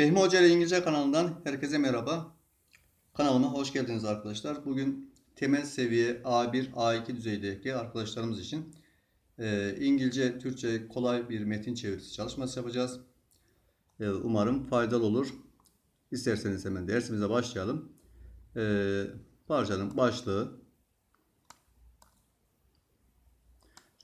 Fehmi Hoca ile İngilizce kanalından herkese merhaba. Kanalıma hoş geldiniz arkadaşlar. Bugün temel seviye A1, A2 düzeydeki arkadaşlarımız için e, İngilizce, Türkçe kolay bir metin çevirisi çalışması yapacağız. E, umarım faydalı olur. İsterseniz hemen dersimize başlayalım. E, parçanın başlığı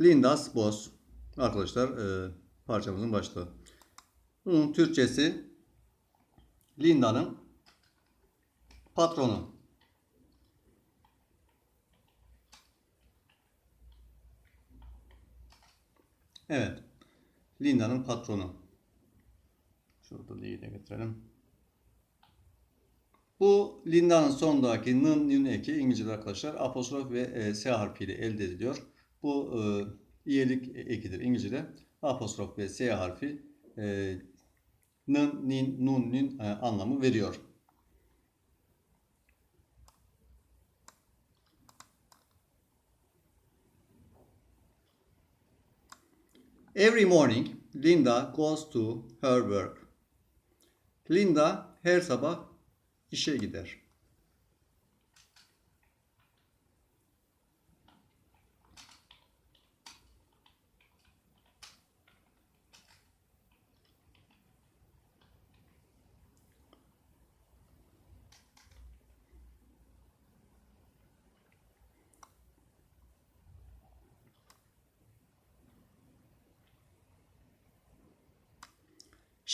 Linda's Boss. Arkadaşlar e, parçamızın başlığı. Bunun Türkçesi Linda'nın patronu. Evet. Linda'nın patronu. Şurada L'yi de getirelim. Bu Linda'nın sonundaki n'ın n'ün eki İngilizce'de arkadaşlar apostrof ve e, s harfiyle elde ediliyor. Bu e, iyilik ekidir İngilizce'de. Apostrof ve s harfi e, nın, nin, nun, nin e, anlamı veriyor. Every morning Linda goes to her work. Linda her sabah işe gider.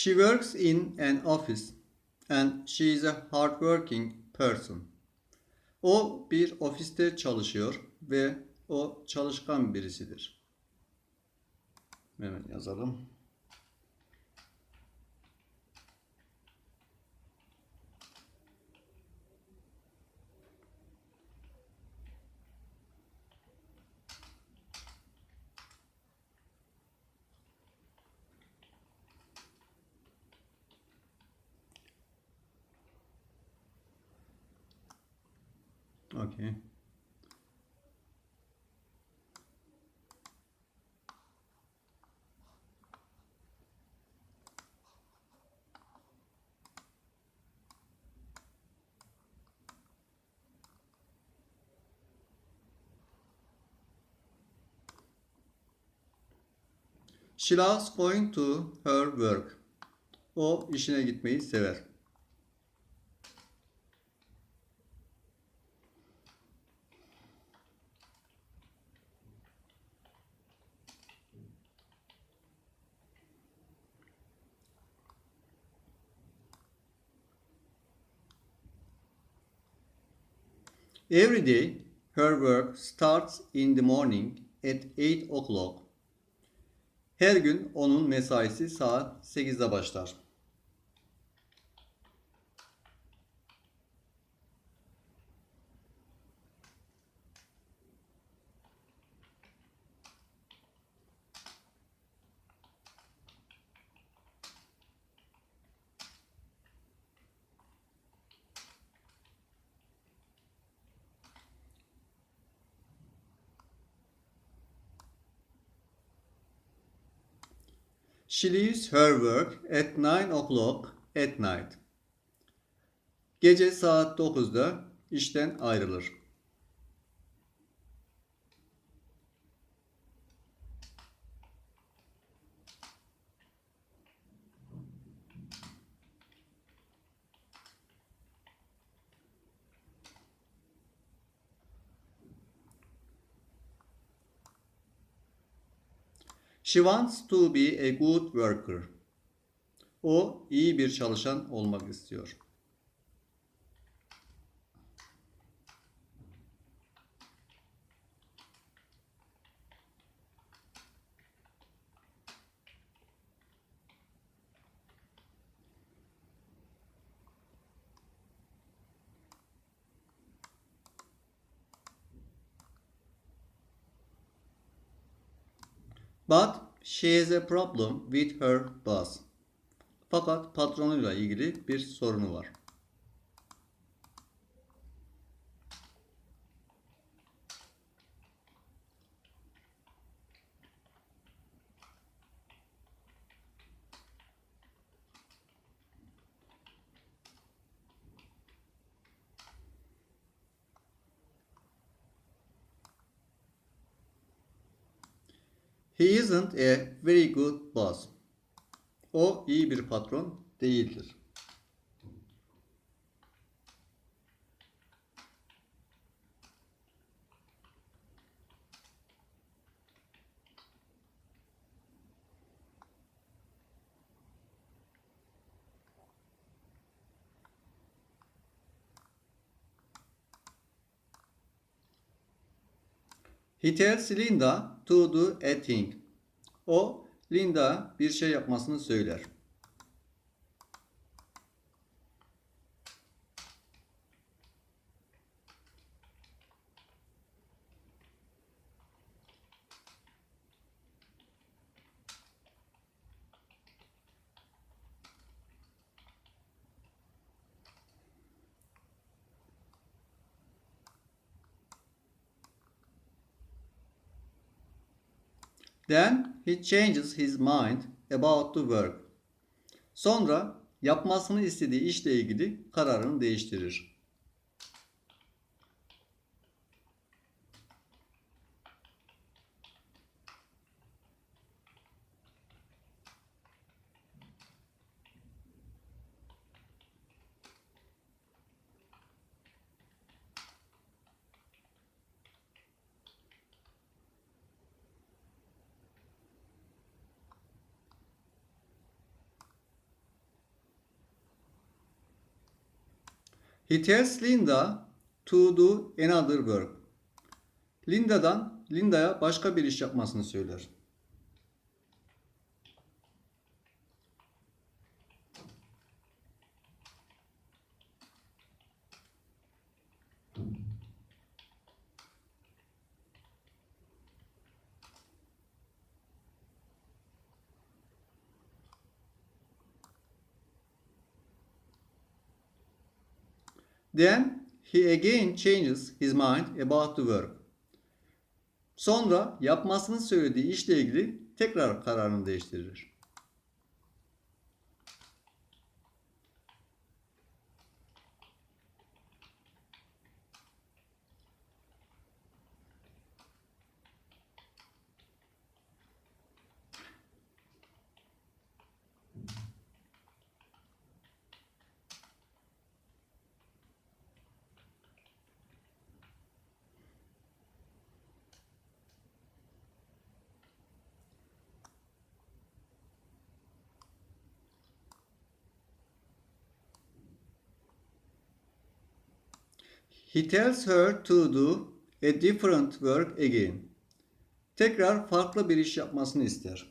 She works in an office and she is a hardworking person. O bir ofiste çalışıyor ve o çalışkan birisidir. Hemen yazalım. Okay. She loves going to her work. O işine gitmeyi sever. Every day, her work starts in the morning at 8 o'clock. Her gün onun mesaisi saat 8'de başlar. She leaves her work at 9 o'clock at night. Gece saat 9'da işten ayrılır. She wants to be a good worker. O iyi bir çalışan olmak istiyor. But she has a problem with her boss. Fakat patronuyla ilgili bir sorunu var. He isn't a very good boss. O iyi bir patron değildir. He tells Linda to do a thing. O Linda bir şey yapmasını söyler. Then he changes his mind about the work. Sonra yapmasını istediği işle ilgili kararını değiştirir. He tells Linda to do another work. Linda'dan Linda'ya başka bir iş yapmasını söyler. Then he again changes his mind about the work. Sonra yapmasını söylediği işle ilgili tekrar kararını değiştirir. He tells her to do a different work again. Tekrar farklı bir iş yapmasını ister.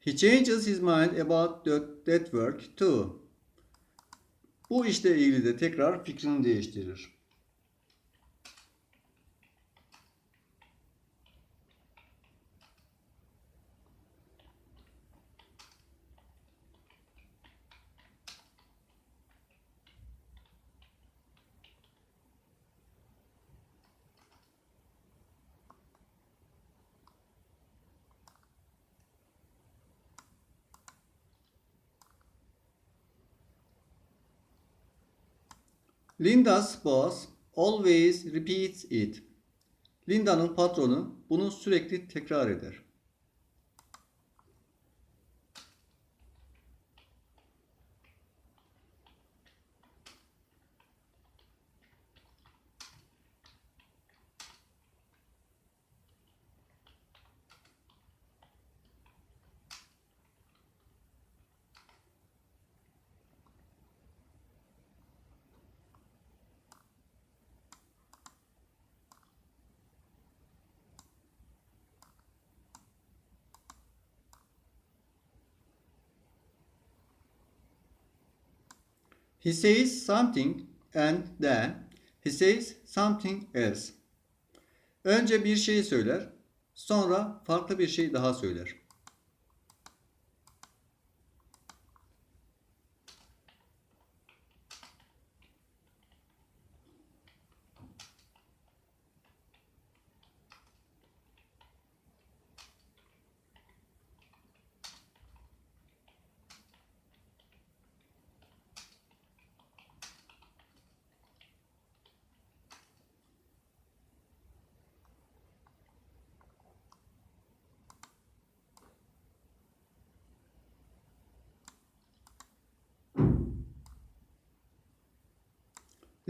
He changes his mind about that, work too. Bu işle ilgili de tekrar fikrini değiştirir. Linda's boss always repeats it. Linda'nın patronu bunu sürekli tekrar eder. He says something and then he says something else. Önce bir şeyi söyler, sonra farklı bir şey daha söyler.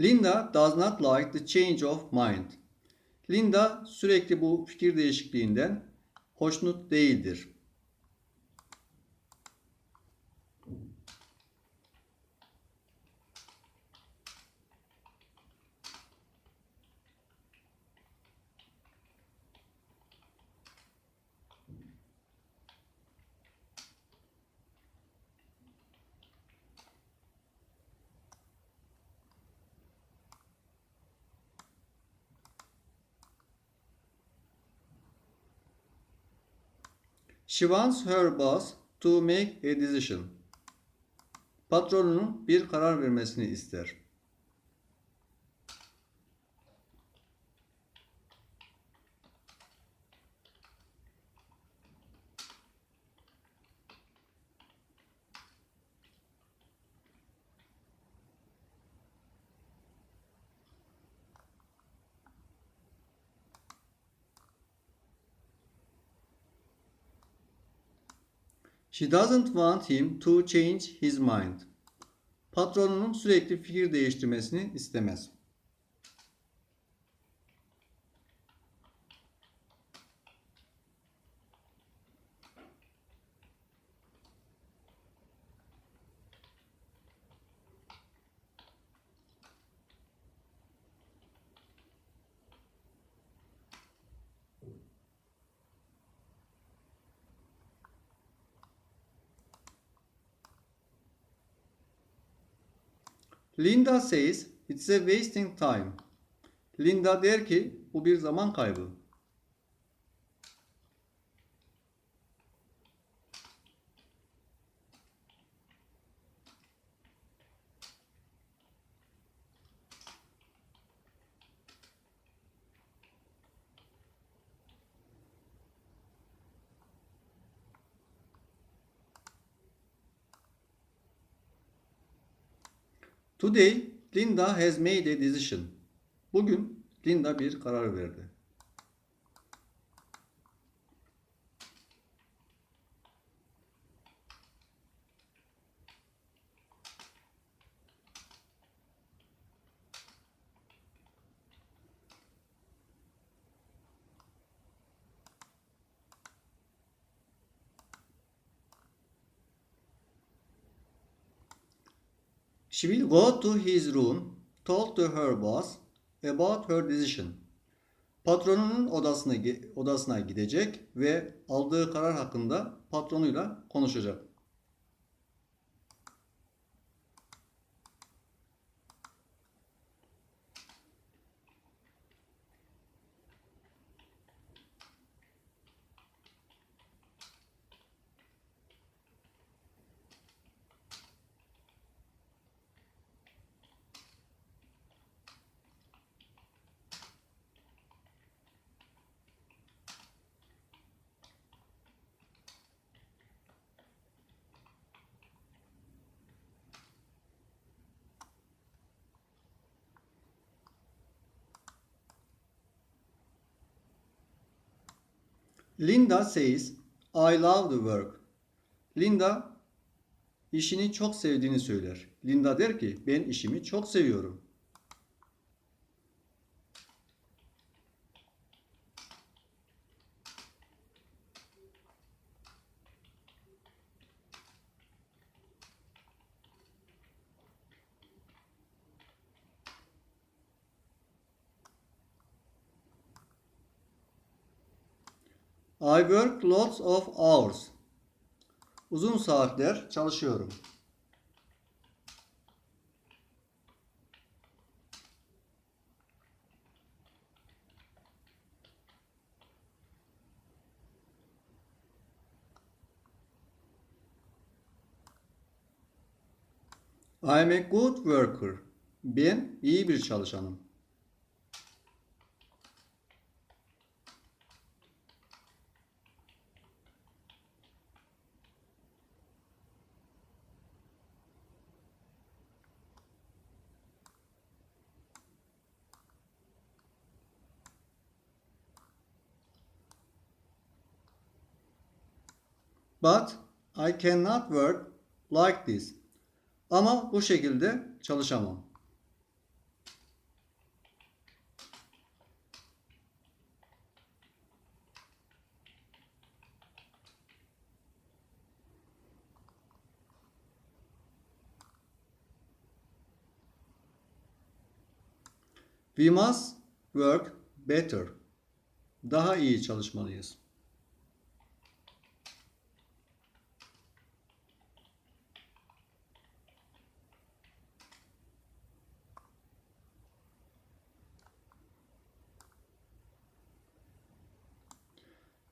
Linda does not like the change of mind. Linda sürekli bu fikir değişikliğinden hoşnut değildir. She wants her boss to make a decision. Patronunun bir karar vermesini ister. She doesn't want him to change his mind. Patronunun sürekli fikir değiştirmesini istemez. Linda says it's a wasting time. Linda der ki bu bir zaman kaybı. Today Linda has made a decision. Bugün Linda bir karar verdi. She will go to his room, talk to her boss about her decision. Patronunun odasına odasına gidecek ve aldığı karar hakkında patronuyla konuşacak. Linda says, I love the work. Linda işini çok sevdiğini söyler. Linda der ki, ben işimi çok seviyorum. I work lots of hours. Uzun saatler çalışıyorum. I'm a good worker. Ben iyi bir çalışanım. But I cannot work like this. Ama bu şekilde çalışamam. We must work better. Daha iyi çalışmalıyız.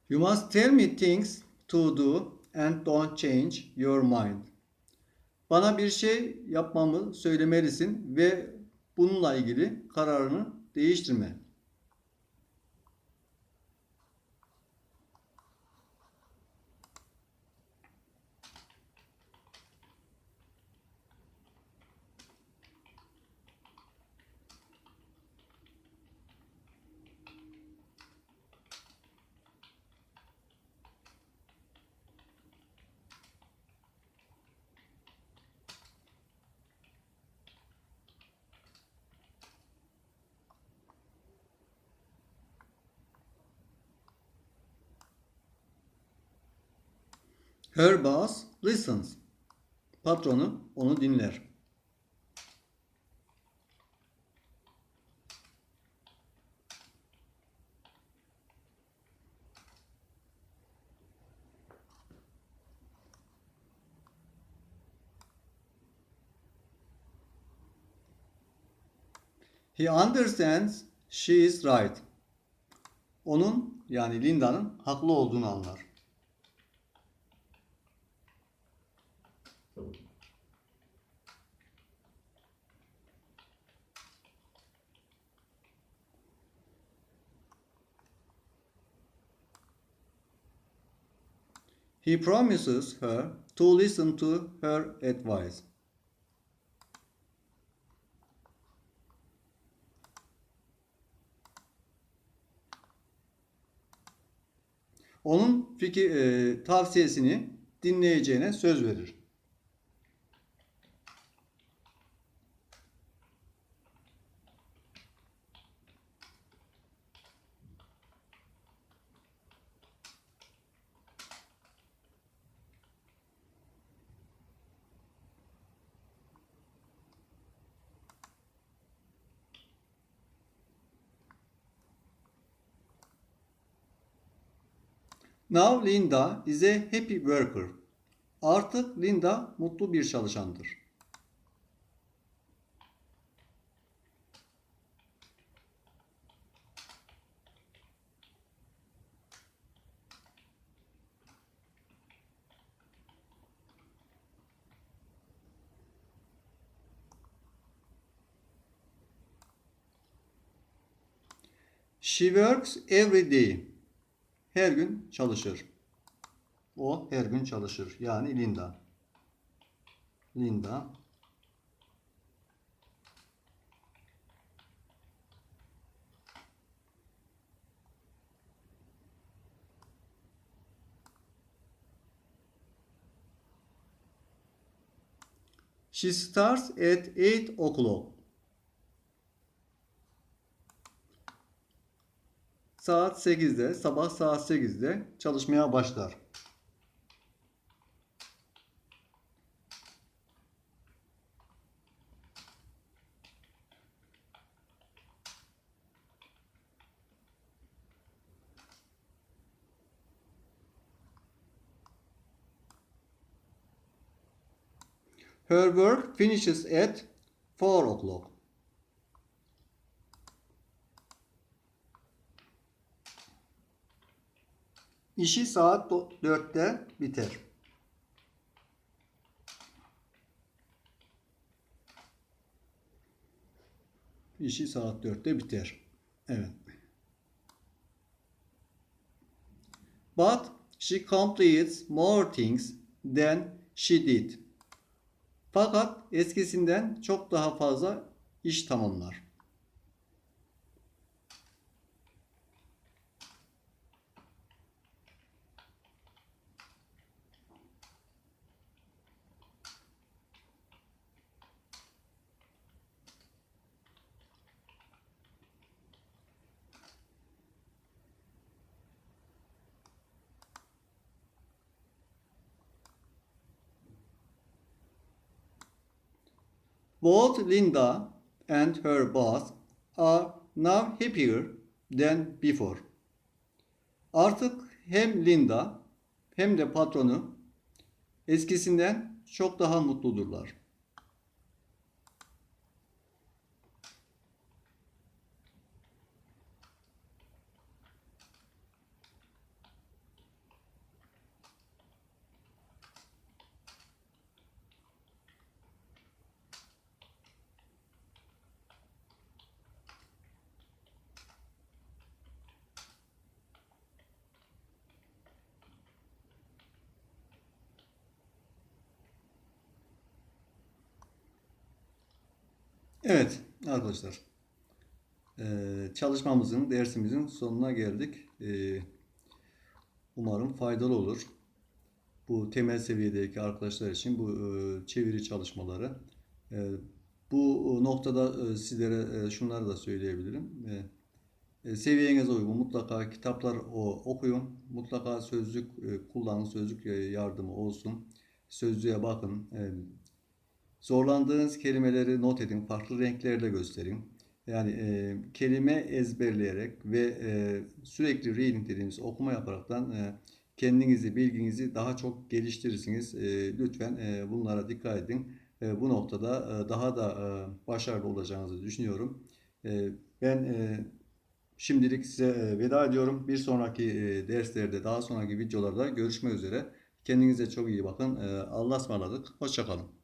You must tell me things to do and don't change your mind. Bana bir şey yapmamı söylemelisin ve bununla ilgili kararını değiştirme. Her boss listens. Patronu onu dinler. He understands she is right. Onun yani Linda'nın haklı olduğunu anlar. He promises her to listen to her advice. Onun fikir e, tavsiyesini dinleyeceğine söz verir. Now Linda is a happy worker. Artık Linda mutlu bir çalışandır. She works every day. Her gün çalışır. O her gün çalışır. Yani Linda. Linda She starts at 8 o'clock. Saat 8'de, sabah saat 8'de çalışmaya başlar. Her work finishes at 4 o'clock. İşi saat 4'te biter. İşi saat 4'te biter. Evet. But she completes more things than she did. Fakat eskisinden çok daha fazla iş tamamlar. Both Linda and her boss are now happier than before. Artık hem Linda hem de patronu eskisinden çok daha mutludurlar. Evet arkadaşlar. Ee, çalışmamızın, dersimizin sonuna geldik. Ee, umarım faydalı olur. Bu temel seviyedeki arkadaşlar için bu e, çeviri çalışmaları. E, bu noktada e, sizlere e, şunları da söyleyebilirim. E, e, seviyenize uygun mutlaka kitaplar okuyun. Mutlaka sözlük e, kullanın, sözlük e, yardımı olsun. Sözlüğe bakın. Zorlandığınız kelimeleri not edin, farklı renklerde gösterin. Yani e, kelime ezberleyerek ve e, sürekli reading dediğimiz okuma yaparaktan e, kendinizi, bilginizi daha çok geliştirirsiniz. E, lütfen e, bunlara dikkat edin. E, bu noktada e, daha da e, başarılı olacağınızı düşünüyorum. E, ben e, şimdilik size e, veda ediyorum. Bir sonraki e, derslerde, daha sonraki videolarda görüşmek üzere. Kendinize çok iyi bakın. E, Allah'a ısmarladık. Hoşçakalın.